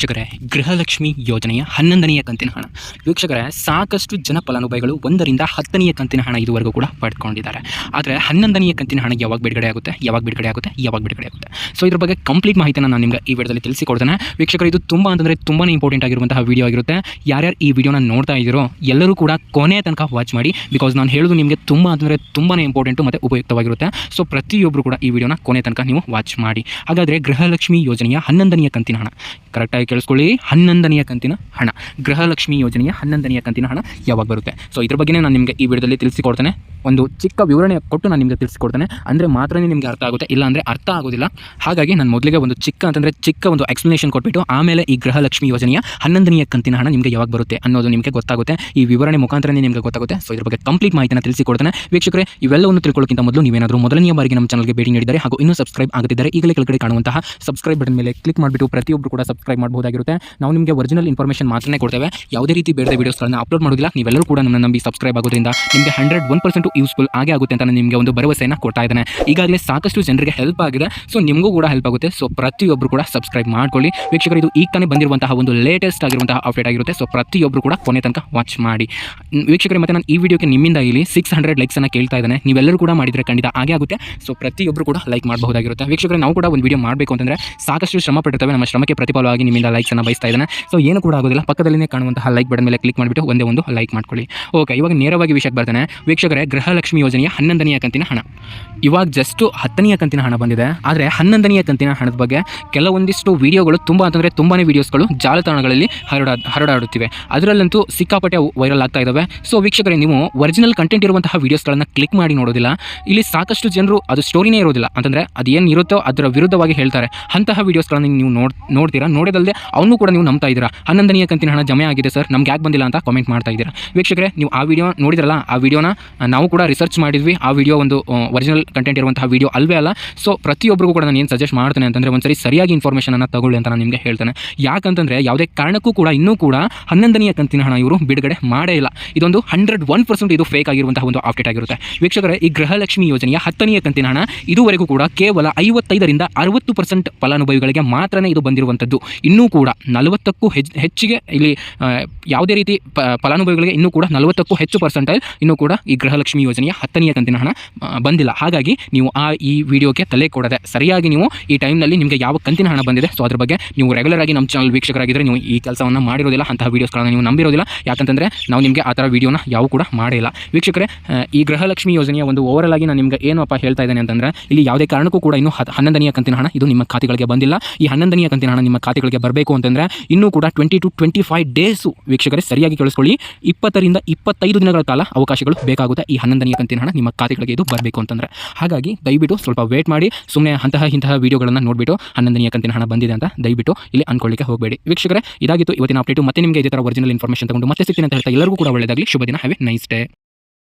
ವೀಕ್ಷಕರೇ, ಗೃಹಲಕ್ಷ್ಮಿ ಯೋಜನೆಯ ಹನ್ನೊಂದನೆಯ ಕಂತಿನ ಹಣ. ವೀಕ್ಷಕರೇ, ಸಾಕಷ್ಟು ಜನ ಫಲಾನುಭವಿಗಳು ಒಂದರಿಂದ ಹತ್ತನೆಯ ಕಂತಿನ ಹಣ ಇದುವರೆಗೂ ಕೂಡ ಪಡ್ಕೊಂಡಿದ್ದಾರೆ. ಆದರೆ ಹನ್ನೊಂದನೆಯ ಕಂತಿನ ಹಣ ಯಾವಾಗ ಬಿಡುಗಡೆ ಆಗುತ್ತೆ? ಯಾವಾಗ ಬಿಡುಗಡೆ ಆಗುತ್ತೆ? ಯಾವಾಗ ಬಿಡುಗಡೆ ಆಗುತ್ತೆ? ಸೊ ಇದ್ರ ಬಗ್ಗೆ ಕಂಪ್ಲೀಟ್ ಮಾಹಿತಿಯನ್ನು ನಾನು ನಿಮಗೆ ಈ ವಿಡಿಯೋದಲ್ಲಿ ತಿಳಿಸಿಕೊಡ್ತೇನೆ. ವೀಕ್ಷಕರು, ಇದು ತುಂಬ ಅಂತಂದರೆ ತುಂಬಾ ಇಂಪಾರ್ಟೆಂಟ್ ಆಗಿರುವಂತಹ ವಿಡಿಯೋ ಆಗಿರುತ್ತೆ. ಯಾರ್ಯಾರು ಈ ವಿಡಿಯೋನ ನೋಡ್ತಾ ಇದ್ದೀರೋ, ಎಲ್ಲರೂ ಕೂಡ ಕೊನೆ ತನಕ ವಾಚ್ ಮಾಡಿ ಬಿಕಾಸ್ ನಾನು ಹೇಳೋದು ನಿಮಗೆ ತುಂಬ ಅಂತಂದರೆ ತುಂಬಾ ಇಂಪಾರ್ಟೆಂಟು ಮತ್ತು ಉಪಯುಕ್ತವಾಗಿರುತ್ತೆ. ಸೊ ಪ್ರತಿಯೊಬ್ಬರು ಕೂಡ ಈ ವಿಡಿಯೋನ ಕೊನೆ ತನಕ ನೀವು ವಾಚ್ ಮಾಡಿ. ಹಾಗಾದರೆ ಗೃಹಲಕ್ಷ್ಮಿ ಯೋಜನೆಯ ಹನ್ನೊಂದನೆಯ ಕಂತಿನ ಹಣ ಕರೆಕ್ಟಾಗಿ ಕೇಳಿಸ್ಕೊಳ್ಳಿ. ಹನ್ನೊಂದನೆಯ ಕಂತಿನ ಹಣ. ಗೃಹಲಕ್ಷ್ಮಿ ಯೋಜನೆಯ ಹನ್ನೊಂದನೆಯ ಕಂತಿನ ಹಣ ಯಾವಾಗ ಬರುತ್ತೆ? ಸೊ ಇದ್ರ ಬಗ್ಗೆ ನಾನು ನಿಮಗೆ ಈ ವಿಡಿಯೋದಲ್ಲಿ ತಿಳಿಸಿಕೊಡ್ತೇನೆ. ಒಂದು ಚಿಕ್ಕ ವಿವರಣೆ ಕೊಟ್ಟು ನಾನು ನಿಮಗೆ ತಿಳಿಸಿಕೊಡ್ತೇನೆ. ಅಂದರೆ ಮಾತ್ರನೇ ನಿಮಗೆ ಅರ್ಥ ಆಗುತ್ತೆ, ಇಲ್ಲ ಅಂದರೆ ಅರ್ಥ ಆಗೋದಿಲ್ಲ. ಹಾಗಾಗಿ ನಾನು ಮೊದಲಿಗೆ ಒಂದು ಚಿಕ್ಕ ಅಂತಂದರೆ ಚಿಕ್ಕ ಒಂದು ಎಕ್ಸ್ಪ್ಲನೇಷನ್ ಕೊಟ್ಬಿಟ್ಟು, ಆಮೇಲೆ ಈ ಗೃಹಲಕ್ಷ್ಮಿ ಯೋಜನೆಯ ಹನ್ನೊಂದನೆಯ ಕಂತಿನ ಹಣ ನಿಮಗೆ ಯಾವಾಗ ಬರುತ್ತೆ ಅನ್ನೋದು ನಿಮಗೆ ಗೊತ್ತಾಗುತ್ತೆ. ಈ ವಿವರಣೆ ಮುಖಾಂತರನೇ ನಿಮಗೆ ಗೊತ್ತಾಗುತ್ತೆ. ಸೊ ಇದ್ರ ಬಗ್ಗೆ ಕಂಪ್ಲೀಟ್ ಮಾಹಿತಿನ ತಿಳಿಸಿಕೊಡ್ತೇನೆ. ವೀಕ್ಷಕರೇ, ಇವೆಲ್ಲವನ್ನು ತಿಳ್ಕೊಳ್ಳೋಕ್ಕಿಂತ ಮೊದಲು ನೀವೇನಾದರೂ ಮೊದಲನೆಯ ಬಾರಿಗೆ ನಮ್ಮ ಚಾನಲ್ಗೆ ಭೇಟಿ ನೀಡಿದರೆ ಹಾಗೂ ಇನ್ನೂ ಸಬ್ಸ್ಕ್ರೈಬ್ ಆಗದಿದ್ದರೆ ಈಗಲೇ ಕೆಳಗಡೆ ಕಾಣುವಂತಹ ಸಬ್ಸ್ಕ್ರೈಬ್ ಬಟನ್ ಮೇಲೆ ಕ್ಲಿಕ್ ಮಾಡಿಬಿಟ್ಟು ಪ್ರತಿಯೊಬ್ಬರು ಕೂಡ ಸಬ್ಸ್ಕ್ರೈಬ್ ಮಾಡಬಹುದಾಗಿರುತ್ತೆ ನಾವು ನಿಮಗೆ ಒರಿಜಿನಲ್ ಇನ್ಫಾರ್ಮೇಷನ್ ಮಾತ್ರನೇ ಕೊಡ್ತೇವೆ. ಯಾವುದೇ ರೀತಿ ಬೇರೆ ವೀಡಿಯೋಸ್ಗಳನ್ನು ಅಪ್ಲೋಡ್ ಮಾಡೋದಿಲ್ಲ. ನೀವೆಲ್ಲರೂ ಕೂಡ ನನ್ನ ನಂಬಿ ಸಬ್ಸ್ಕ್ರೈಬ್ ಆಗೋದ್ರಿಂದ ನಿಮಗೆ ಹಂಡ್ರೆಡ್ ಒನ್ ಪರ್ಸೆಂಟ್ ಯೂಸ್ಫುಲ್ ಆಗೇ ಆಗುತ್ತೆ ಅಂತ ನಿಮಗೆ ಒಂದು ಭರವಸೆಯನ್ನು ಕೊಡ್ತಾ ಇದ್ದಾನೆ. ಈಗಾಗಲೇ ಸಾಕಷ್ಟು ಜನರಿಗೆ ಹೆಲ್ಪ್ ಆಗಿದೆ. ಸೊ ನಿಮಗೂ ಕೂಡ ಹೆಲ್ಪ್ ಆಗುತ್ತೆ. ಸೊ ಪ್ರತಿಯೊಬ್ಬರು ಕೂಡ ಸಬ್ಸ್ಕ್ರೈಬ್ ಮಾಡ್ಕೊಳ್ಳಿ. ವೀಕ್ಷಕರು, ಇದು ಈಗ ತಾನೇ ಬಂದಿರುವಂತಹ ಒಂದು ಲೇಟೆಸ್ಟ್ ಆಗಿರುವಂತಹ ಅಪ್ಡೇಟ್ ಆಗಿರುತ್ತೆ. ಸೊ ಪ್ರತಿಯೊಬ್ಬರು ಕೂಡ ಕೊನೆ ತನಕ ವಾಚ್ ಮಾಡಿ. ವೀಕ್ಷಕರೇ, ಮತ್ತೆ ನಾನು ಈ ವಿಡಿಯೋಕ್ಕೆ ನಿಮ್ಮಿಂದ ಇಲ್ಲಿ ಸಿಕ್ಸ್ ಹಂಡ್ರೆಡ್ ಲೈಕ್ಸನ್ನು ಕೇಳ್ತಾ ಇದ್ದಾನೆ. ನೀವೆಲ್ಲರೂ ಕೂಡ ಮಾಡಿದರೆ ಖಂಡಿತ ಆಗೇ ಆಗುತ್ತೆ. ಸೊ ಪ್ರತಿಯೊಬ್ಬರು ಕೂಡ ಲೈಕ್ ಮಾಡಬಹುದಾಗಿರುತ್ತೆ. ವೀಕ್ಷಕರೇ, ನಾವು ಕೂಡ ಒಂದು ವಿಡಿಯೋ ಮಾಡಬೇಕು ಅಂತಂದರೆ ಸಾಕಷ್ಟು ಶ್ರಮ ಪಟ್ಟಿರ್ತವೆ. ನಮ್ಮ ಶ್ರಮಕ್ಕೆ ಪ್ರತಿಫಲವಾಗಿ ನಿಮ್ಮಿಂದ ಲೈಕ್ಸನ್ನು ಬಯಸ್ತಾ ಇದ್ದಾನೆ. ಸೊ ಏನು ಕೂಡ ಆಗೋದಿಲ್ಲ. ಪಕ್ಕದಲ್ಲಿನೇ ಕಾಣುವಂತಹ ಲೈಕ್ ಬಟನ್ ಮೇಲೆ ಕ್ಲಿಕ್ ಮಾಡಿಬಿಟ್ಟು ಒಂದೇ ಒಂದು ಲೈಕ್ ಮಾಡ್ಕೊಳ್ಳಿ. ಓಕೆ ಇವಾಗ ನೇರವಾಗಿ ವಿಷಯಕ್ಕೆ ಬರ್ತಾನೆ. ವೀಕ್ಷಕರೇ, ಗೃಹಲಕ್ಷ್ಮಿ ಯೋಜನೆಯ ಹನ್ನೊಂದನೆಯ ಕಂತಿನ ಹಣ. ಇವಾಗ ಜಸ್ಟು ಹತ್ತನೆಯ ಕಂತಿನ ಹಣ ಬಂದಿದೆ. ಆದರೆ ಹನ್ನೊಂದನೆಯ ಕಂತಿನ ಹಣದ ಬಗ್ಗೆ ಕೆಲವೊಂದಿಷ್ಟು ವಿಡಿಯೋಗಳು ತುಂಬ ಅಂತಂದರೆ ತುಂಬಾ ವೀಡಿಯೋಸ್ಗಳು ಜಾಲತಾಣಗಳಲ್ಲಿ ಹರಡ, ಹರಡಾಡುತ್ತಿವೆ. ಅದರಲ್ಲಂತೂ ಸಿಕ್ಕಾಪಟ್ಟೆ ವೈರಲ್ ಆಗ್ತಾ ಇದ್ದಾವೆ ಸೊ ವೀಕ್ಷಕರೇ, ನೀವು ಒರಿಜಿನಲ್ ಕಂಟೆಂಟ್ ಇರುವಂತಹ ವೀಡಿಯೋಸ್ಗಳನ್ನು ಕ್ಲಿಕ್ ಮಾಡಿ ನೋಡೋದಿಲ್ಲ. ಇಲ್ಲಿ ಸಾಕಷ್ಟು ಜನರು ಅದು ಸ್ಟೋರಿನೇ ಇರೋದಿಲ್ಲ. ಅಂತಂದರೆ ಅದು ಇರುತ್ತೋ ಅದರ ವಿರುದ್ಧವಾಗಿ ಹೇಳ್ತಾರೆ. ಅಂತಹ ವೀಡಿಯೋಸ್ಗಳನ್ನು ನೀವು ನೋಡ್, ನೋಡ್ತೀರಾ? ನೋಡೋದಲ್ಲದೆ ಅವನು ಕೂಡ ನೀವು ನಂಬ್ತಾ ಇದ್ದೀರಾ? ಹನ್ನೊಂದನೆಯ ಕಂತಿನ ಹಣ ಜಮೆ ಆಗಿದೆ ಸರ್. ನಮ್ಗೆ ಯಾಕೆ ಬಂದಿಲ್ಲ ಅಂತ ಕಾಮೆಂಟ್ ಮಾಡ್ತಾ ಇದ್ದೀರಾ? ವೀಕ್ಷಕರೇ, ನೀವು ಆ ವಿಡಿಯೋ ನೋಡಿದ್ರಲ್ಲ, ಆ ವಿಡಿಯೋನ ನಾವು ಕೂಡ ರಿಸರ್ಚ್ ಮಾಡಿದ್ವಿ. ಆ ವಿಡಿಯೋ ಒಂದು ಒರಿಜಿನಲ್ ಕಂಟೆಂಟ್ ಇರುವಂತಹ ವಿಡಿಯೋ ಅಲ್ವೇ ಅಲ್ಲ. ಸೊ ಪ್ರತಿಯೊಬ್ಬರಿಗೂ ಕೂಡ ನಾನು ಏನು ಸಜೆಸ್ಟ್ ಮಾಡ್ತೇನೆ ಅಂತಂದರೆ ಒಂದ್ಸರಿ ಸರಿಯಾಗಿ ಇನ್ಫಾರ್ಮೇಷನನ್ನು ತಗೊಳ್ಳಿ ಅಂತ ನಾನು ನಿಮಗೆ ಹೇಳ್ತೇನೆ. ಯಾಕಂತಂದರೆ ಯಾವುದೇ ಕಾರಣಕ್ಕೂ ಕೂಡ, ಇನ್ನೂ ಕೂಡ ಹನ್ನೊಂದನೆಯ ಕಂತಿನ ಹಣ ಇವರು ಬಿಡುಗಡೆ ಮಾಡೇ ಇಲ್ಲ. ಇದೊಂದು ಹಂಡ್ರೆಡ್ ಒನ್ ಪರ್ಸೆಂಟ್ ಇದು ಫೇಕ್ ಆಗಿರುವಂತಹ ಒಂದು ಅಪ್ಡೇಟ್ ಆಗಿರುತ್ತೆ. ವೀಕ್ಷಕರೇ, ಈ ಗೃಹಲಕ್ಷ್ಮಿ ಯೋಜನೆಯ ಹತ್ತನೆಯ ಕಂತಿನ ಹಣ ಇದುವರೆಗೂ ಕೂಡ ಕೇವಲ ಐವತ್ತೈದರಿಂದ ಅರವತ್ತು ಪರ್ಸೆಂಟ್ ಫಲಾನುಭವಿಗಳಿಗೆ ಮಾತ್ರನೇ ಇದು ಬಂದಿರುವಂಥದ್ದು. ಇನ್ನೂ ಕೂಡ ನಲವತ್ತಕ್ಕೂ ಹೆಚ್ಚು ಹೆಚ್ಚಿಗೆ ಇಲ್ಲಿ ಯಾವುದೇ ರೀತಿ ಫಲಾನುಭವಿಗಳಿಗೆ ಇನ್ನೂ ಕೂಡ ನಲವತ್ತಕ್ಕೂ ಹೆಚ್ಚು ಪರ್ಸೆಂಟೇಜ್ ಇನ್ನೂ ಕೂಡ ಈ ಗೃಹಲಕ್ಷ್ಮಿ ಯೋಜನೆಯ ಹತ್ತನೆಯ ಕಂತಿನ ಹಣ ಬಂದಿಲ್ಲ. ಹಾಗಾಗಿ ನೀವು ಆ, ಈ ವಿಡಿಯೋಗೆ ತಲೆ ಕೊಡದೆ ಸರಿಯಾಗಿ ನೀವು ಈ ಟೈಮ್ನಲ್ಲಿ ನಿಮಗೆ ಯಾವ ಕಂತಿನ ಹಣ ಬಂದಿದೆ, ಸೊ ಅದ್ರ ಬಗ್ಗೆ ನೀವು ರೆಗ್ಯುಲರ್ ಆಗಿ ನಮ್ಮ ಚಾನಲ್ ವೀಕ್ಷಕರಾಗಿದ್ದರೆ ನೀವು ಈ ಕೆಲಸವನ್ನು ಮಾಡಿರೋದಿಲ್ಲ, ಅಂತಹ ವೀಡಿಯೋಸ್ಗಳನ್ನು ನೀವು ನಂಬಿರೋದಿಲ್ಲ. ಯಾಕಂತಂದರೆ ನಾವು ನಿಮಗೆ ಆ ಥರ ವೀಡಿಯೋನ ಯಾವ ಕೂಡ ಮಾಡಿಲ್ಲ ವೀಕ್ಷಕರೇ ಈ ಗೃಹಲಕ್ಷ್ಮಿ ಯೋಜನೆಯ ಒಂದು ಓವರಲ್ ಆಗಿ ನಾನು ನಿಮಗೆ ಏನಪ್ಪ ಹೇಳ್ತಾ ಇದ್ದೇನೆ ಅಂತಂದರೆ, ಇಲ್ಲಿ ಯಾವುದೇ ಕಾರಣಕ್ಕೂ ಕೂಡ ಇನ್ನೂ ಹನ್ನೊಂದನೆಯ ಕಂತಿನ ಹಣ ಇದು ನಿಮ್ಮ ಖಾತೆಗಳಿಗೆ ಬಂದಿಲ್ಲ. ಈ ಹನ್ನೊಂದನೆಯ ಕಂತಿನ ಹಣ ನಿಮ್ಮ ಖಾತೆಗಳಿಗೆ ಬರಬೇಕು ಅಂತಂದರೆ ಇನ್ನೂ ಕೂಡ twenty two twenty five days ವೀಕ್ಷಕರೇ ಸರಿಯಾಗಿ ಕೇಳಿಸ್ಕೊಳ್ಳಿ. ಇಪ್ಪತ್ತರಿಂದ ಇಪ್ಪತ್ತೈದು ದಿನಗಳ ಕಾಲ ಅವಕಾಶಗಳು ಬೇಕಾಗುತ್ತೆ ಈ ಹನ್ನೊಂದನೆಯ ಕಂತಿನ ಹಣ ನಿಮ್ಮ ಖಾತೆಗಳಿಗೆ ಇದು ಬರಬೇಕು ಅಂತಂದರೆ. ಹಾಗಾಗಿ ದಯವಿಟ್ಟು ಸ್ವಲ್ಪ ವೇಟ್ ಮಾಡಿ ಸುಮ್ಮನೆ ಅಂತಹ ಇಂತಹ ವೀಡಿಯೋಗಳನ್ನು ನೋಡಿಬಿಟ್ಟು ಹನ್ನೊಂದನೆಯ ಕಂತಿನ ಹಣ ಬಂದಿದೆ ಅಂತ ದಯವಿಟ್ಟು ಇಲ್ಲಿ ಅನ್ಕೊಳ್ಳಿಕ್ಕೆ ಹೋಗಬೇಡಿ. ವೀಕ್ಷಕರೇ, ಇದಾಗಿತ್ತು ಇವತ್ತಿನ ಅಪ್ಡೇಟು ಮತ್ತೆ ನಿಮಗೆ ಇದೇ ಥರ ಒರಿಜಿನಲ್ ಇನ್ಫಾರ್ಮೇಷನ್ ತಗೊಂಡು ಮತ್ತೆ ಸಿಗ್ತೀನಿ ಅಂತ ಹೇಳ್ತಾ ಎಲ್ಲರಿಗೂ ಕೂಡ ಒಳ್ಳೆಯದಾಗಲಿ. ಶುಭ ದಿನ ಹ್ಯಾವ್ ನೈಸ್ ಡೇ